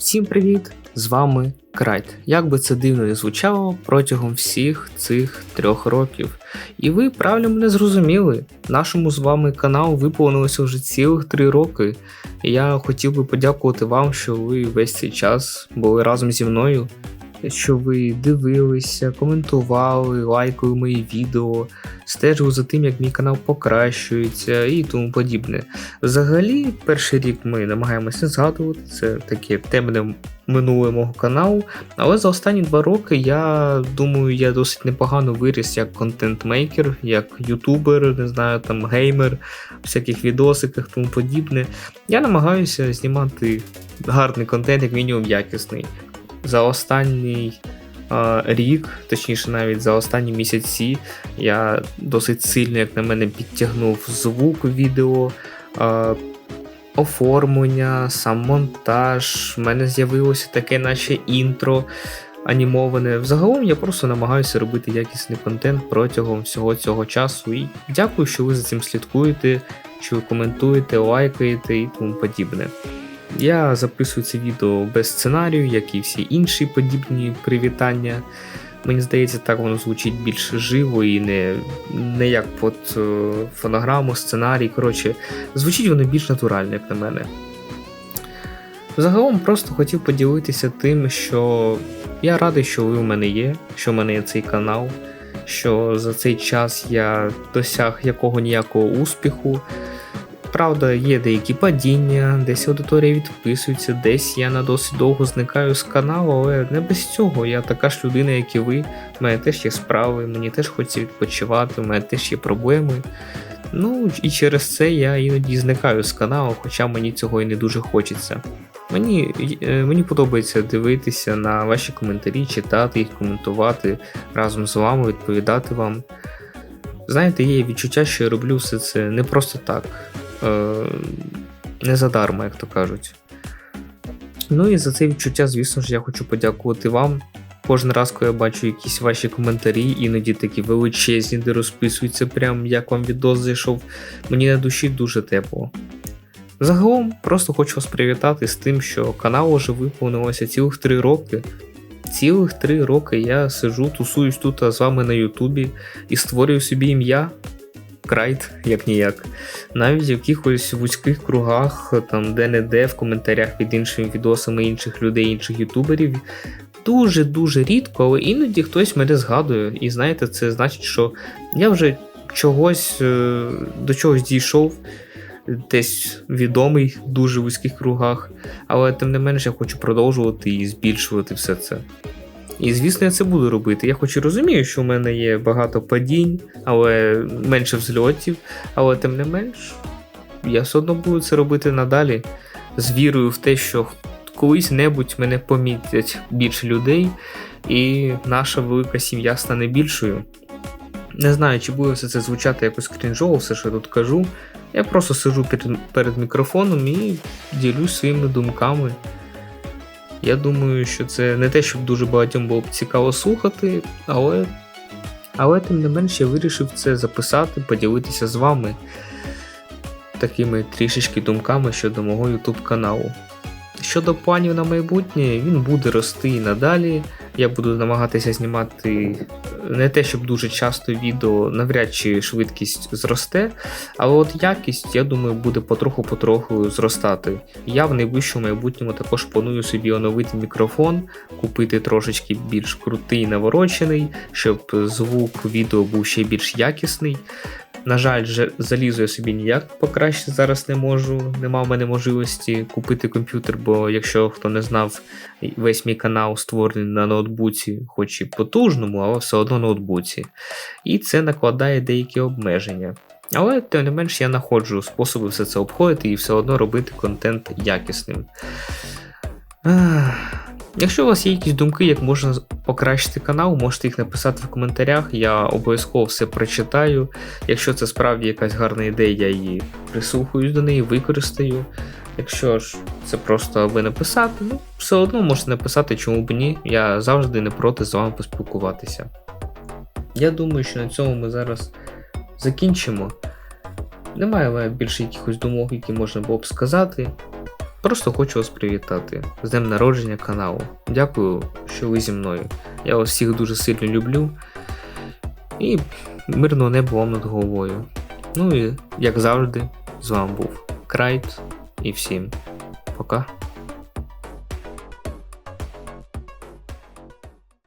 Всім привіт! З вами Крайт. Як би це дивно не звучало протягом всіх цих трьох років. І ви правильно мене зрозуміли. Нашому з вами каналу виповнилося вже цілих три роки. І я хотів би подякувати вам, що ви весь цей час були разом зі мною. Що ви дивилися, коментували, лайкали мої відео, стежили за тим, як мій канал покращується і тому подібне. Взагалі, перший рік ми намагаємося згадувати, це таке темне минуле мого каналу. Але за останні два роки я думаю, я досить непогано виріс як контент-мейкер, як ютубер, не знаю, там геймер, всяких відосиках тому подібне. Я намагаюся знімати гарний контент, як мінімум якісний. За останній е, рік, точніше, навіть за останні місяці, я досить сильно, як на мене, підтягнув звук відео, е, оформлення, сам монтаж. В мене з'явилося таке, наче інтро анімоване. Взагалом я просто намагаюся робити якісний контент протягом всього цього часу. І дякую, що ви за цим слідкуєте, що ви коментуєте, лайкаєте і тому подібне. Я записую це відео без сценарію, як і всі інші подібні привітання. Мені здається, так воно звучить більш живо і не не як під е, фонограму, сценарій. Коротше, звучить воно більш натурально, як на мене. Загалом просто хотів поділитися тим, що я радий, що ви у мене є, що в мене є цей канал, що за цей час я досяг якого ніякого успіху. Правда, є деякі падіння, десь аудиторія відписується, десь я на досить довго зникаю з каналу, але не без цього. Я така ж людина, як і ви. У мене теж є справи, мені теж хочеться відпочивати, у мене теж є проблеми. Ну і через це я іноді зникаю з каналу, хоча мені цього і не дуже хочеться. Мені е, мені подобається дивитися на ваші коментарі, читати їх, коментувати разом з вами, відповідати вам. Знаєте, є відчуття, що я роблю все це не просто так. Е, не задарма, як то кажуть. Ну і за це відчуття, звісно ж, я хочу подякувати вам. Кожен раз, коли я бачу якісь ваші коментарі, іноді такі величезні, де розписуються, прям як вам відос зайшов, мені на душі дуже тепло. Загалом, просто хочу вас привітати з тим, що канал уже виповнилося цілих 3 роки. Цілих 3 роки я сижу, тусуюсь тут з вами на Ютубі і створюю собі ім'я, крайт, як ніяк. Навіть в якихось вузьких кругах, там де-не-де, в коментарях під іншими відосами інших людей, інших ютуберів. Дуже-дуже рідко, але іноді хтось мене згадує. І знаєте, це значить, що я вже чогось е, до чогось дійшов, десь відомий дуже вузьких кругах. Але тим не менш я хочу продовжувати і збільшувати все це. І звісно, я це буду робити. Я хоч і розумію, що в мене є багато падінь, але менше взльотів, але тим не менш, я все одно буду це робити надалі з вірою в те, що колись небудь мене помітять більше людей, і наша велика сім'я стане більшою. Не знаю, чи буде все це звучати якось крінжово, все, що я тут кажу. Я просто сижу перед, перед мікрофоном і ділюсь своїми думками. Я думаю, що це не те, щоб дуже багатьом було б цікаво слухати, але але тим не менш я вирішив це записати, поділитися з вами такими трішечки думками щодо мого YouTube каналу. Щодо планів на майбутнє, він буде рости і надалі. Я буду намагатися знімати не те, щоб дуже часто відео, навряд чи швидкість зросте, але от якість, я думаю, буде потроху-потроху зростати. Я в найближчому майбутньому також планую собі оновити мікрофон, купити трошечки більш крутий наворочений, щоб звук відео був ще більш якісний. На жаль, залізу я собі ніяк покраще зараз не можу. Нема в мене можливості купити комп'ютер, бо якщо хто не знав, весь мій канал створений на ноутбуці, хоч і потужному, але все одно ноутбуці. І це накладає деякі обмеження. Але тим не менш я знаходжу способи все це обходити і все одно робити контент якісним. Якщо у вас є якісь думки, як можна покращити канал, можете їх написати в коментарях, я обов'язково все прочитаю. Якщо це справді якась гарна ідея, я її прислухаюсь до неї, використаю. Якщо ж це просто аби написати, ну все одно можете написати, чому б ні. Я завжди не проти з вами поспілкуватися. Я думаю, що на цьому ми зараз закінчимо. Немає більше якихось думок, які можна було б сказати. Просто хочу вас привітати з днем народження каналу. Дякую, що ви зі мною. Я вас всіх дуже сильно люблю. І мирного неба вам над головою. Ну і як завжди, з вами був Крайт і всім пока.